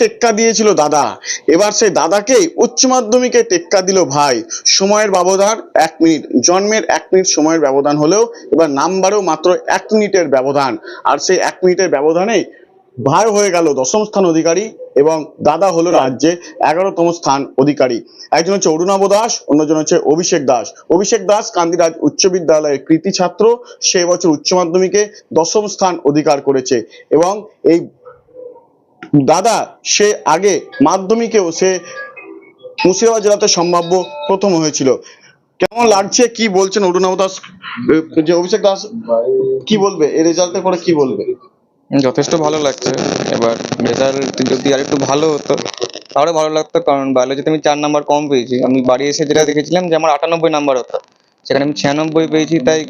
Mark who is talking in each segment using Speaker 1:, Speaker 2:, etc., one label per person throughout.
Speaker 1: টেক্কা দিয়েছিল দাদা। এবার সেই দাদাকে উচ্চ মাধ্যমিকে টেক্কা দিল ভাই। সময়ের ব্যবধান এক মিনিট। জন্মের এক মিনিট সময়ের ব্যবধান হলেও এবার নাম্বারেও মাত্র এক মিনিটের ব্যবধান। আর সেই এক মিনিটের ব্যবধানে ভাই হয়ে গেল দশম স্থান অধিকারী এবং দাদা হলো রাজ্যে এগারোতম স্থান অধিকারী। একজন হচ্ছে অরুণাব দাস, অন্যজন হচ্ছে অভিষেক দাস। অভিষেক দাস কান্দিরাজ উচ্চ বিদ্যালয়ের কৃতি ছাত্র। সে বছর উচ্চ মাধ্যমিকে দশম স্থান অধিকার করেছে এবং এই দাদা, সে আগে মাধ্যমিকেও সে মুর্শিদাবাদ জেলাতে সম্ভাব্য প্রথম হয়েছিল। কেমন লাগছে? কি বলছেন অরুণাভ দাস? যে অভিষেক দাস, কি বলবে? এই রেজাল্টের পরে কি বলবে?
Speaker 2: যথেষ্ট ভালো লাগছে। এবার রেজাল্ট যদি আর একটু ভালো হতো আরও ভালো লাগতো। কারণ বায়োলজিতে আমি চার নাম্বার কম পেয়েছি। আমি বাড়ি এসে যেটা দেখেছিলাম যে, আমার আটানব্বই নাম্বার হতো। সেখানে আমি ছিয়ানব্বই পেয়েছি, তাই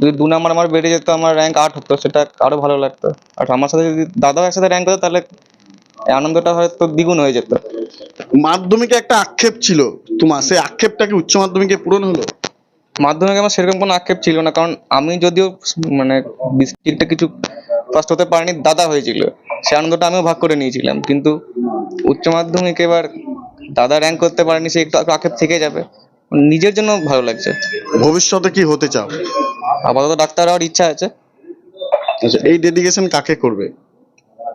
Speaker 2: যদি দু নাম্বার আমার বেড়ে যেত, আমার র্যাঙ্ক আট হতো। সেটা আরও ভালো লাগতো। আর আমার সাথে যদি দাদাও একসাথে র্যাঙ্ক হতো, তাহলে আনন্দটা হয়তো দ্বিগুণ হয়ে যেত।
Speaker 1: মাধ্যমিকে একটা আক্ষেপ ছিল তোমার সেই আক্ষেপটা কি উচ্চ মাধ্যমিকে পূরণ হলো?
Speaker 2: মাধ্যমিকে আমার সেরকম কোনো আক্ষেপ ছিল না কারণ আমি যদিও মানে ডিস্ট্রিক্টে কিছু ফার্স্ট হতে পারিনি দাদা হয়েছিল। সে আনন্দটা আমিও ভাগ করে নিয়েছিলাম কিন্তু উচ্চ মাধ্যমিকে এবার দাদা র্যাঙ্ক করতে পারেনি সে একটু আক্ষেপ থেকে যাবে। নিজের জন্য ভালো লাগছে।
Speaker 1: ভবিষ্যতে কি হতে চাও?
Speaker 2: আপাতত ডাক্তার হওয়ার ইচ্ছা আছে।
Speaker 1: আচ্ছা এই ডেডিকেশন কাকে করবে?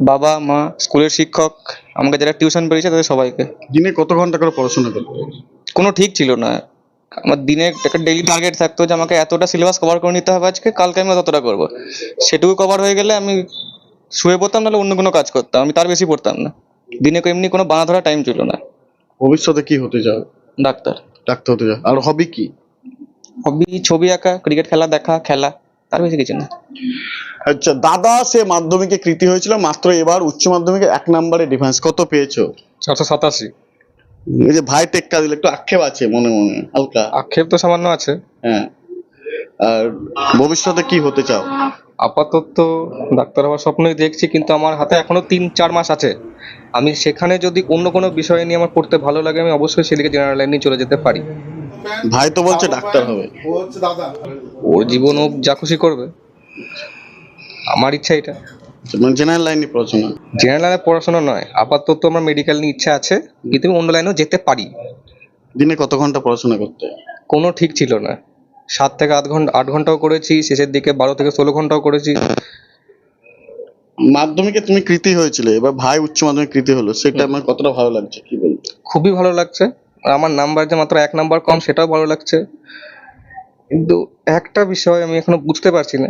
Speaker 2: বাবা মা স্কুলের শিক্ষক আমাকে যারা টিউশন পেয়েছে তাদের সবাইকে।
Speaker 1: দিনে কত ঘণ্টা করে পড়াশোনা করবে
Speaker 2: কোনো ঠিক ছিল না। আমার দিনে একটা ডেইলি টার্গেট থাকতো যে আমাকে এতটা সিলেবাস কভার করে নিতে হবে আজকে কালকে আমি ততটা করব। সেটুকু কভার হয়ে গেলে আমি শুয়ে পড়তাম নাহলে অন্য কোনো কাজ করতাম আমি তার বেশি পড়তাম না। দিনে এমনি কোনো বানা ধরা টাইম ছিল না।
Speaker 1: ভবিষ্যতে কি হতে চাও
Speaker 2: ডাক্তার।
Speaker 1: ডাক্তার হতে চাও আর হবি কি?
Speaker 2: হবি ছবি আঁকা ক্রিকেট খেলা দেখা খেলা। তার বেশি কিছু না।
Speaker 1: আচ্ছা দাদা সে মাধ্যমিকে কৃতি হয়েছিল মাত্র এবার উচ্চ মাধ্যমিকে এক নম্বরে ডিফেন্স কত পেয়েছ?
Speaker 3: চারশো সাতাশি।
Speaker 1: এই যে ভাই টেক্কা দিলে একটু আক্ষেপ আছে মনে মনে হালকা।
Speaker 3: আক্ষেপ তো সামান্য আছে।
Speaker 1: হ্যাঁ। আর ভবিষ্যতে কি হতে চাও?
Speaker 3: আপাতত ডাক্তার হওয়ার স্বপ্নই দেখছি কিন্তু আমার হাতে এখনও তিন চার মাস আছে। আমি সেখানে যদি অন্য কোনো বিষয় নিয়ে আমার পড়তে ভালো লাগে আমি অবশ্যই সেদিকে জেনারেল লাইনে চলে যেতে পারি।
Speaker 1: ভাই তো বলছে ডাক্তার হবে।
Speaker 3: ওর জীবন ও যা খুশি করবে। আমার ইচ্ছা এটা।
Speaker 1: মানে জেনারেল লাইনে পড়াশোনা।
Speaker 3: জেনারেল লাইনে পড়াশোনা নয়। আপাতত আমার মেডিকেল নিয়ে ইচ্ছা আছে। কিন্তু অন্য লাইনেও যেতে পারি।
Speaker 1: দিনে কত ঘণ্টা পড়াশোনা করতে?
Speaker 3: কোনো ঠিক ছিল না। সাত থেকে আট ঘণ্টা আট ঘন্টাও করেছি। শেষের দিকে বারো থেকে ষোলো ঘন্টাও করেছি।
Speaker 1: মাধ্যমিকে তুমি কৃতি হয়েছিলে। এবার ভাই উচ্চ মাধ্যমিক কৃতি হলো। সেটা আমার কতটা ভালো লাগছে কি বলব?
Speaker 3: খুবই ভালো লাগছে। আমার নাম্বার যে মাত্র এক নাম্বার কম, সেটাও ভালো লাগছে। কিন্তু একটা বিষয় আমি এখনও বুঝতে পারছি না।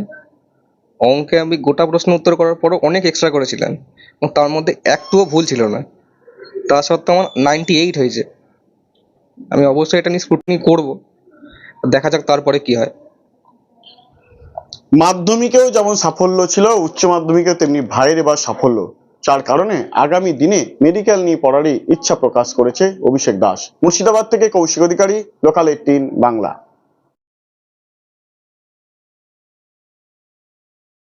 Speaker 3: অঙ্কে আমি গোটা প্রশ্ন উত্তর করার পরও অনেক এক্সট্রা করেছিলাম এবং তার মধ্যে একটুও ভুল ছিল না। তা সত্ত্বেও আমার নাইনটি এইট হয়েছে। আমি অবশ্যই এটা নিয়ে স্ক্রুটনি করব। দেখা যাক তারপরে কি হয়।
Speaker 1: মাধ্যমিকেও যেমন সাফল্য ছিল, উচ্চ মাধ্যমিকেও তেমনি ভাইয়ের এবার সাফল্য। যার কারণে আগামী দিনে মেডিকেল নিয়ে পড়ারই ইচ্ছা প্রকাশ করেছে অভিষেক দাস। মুর্শিদাবাদ থেকে কৌশিক অধিকারী লোকাল এইটিন বাংলা।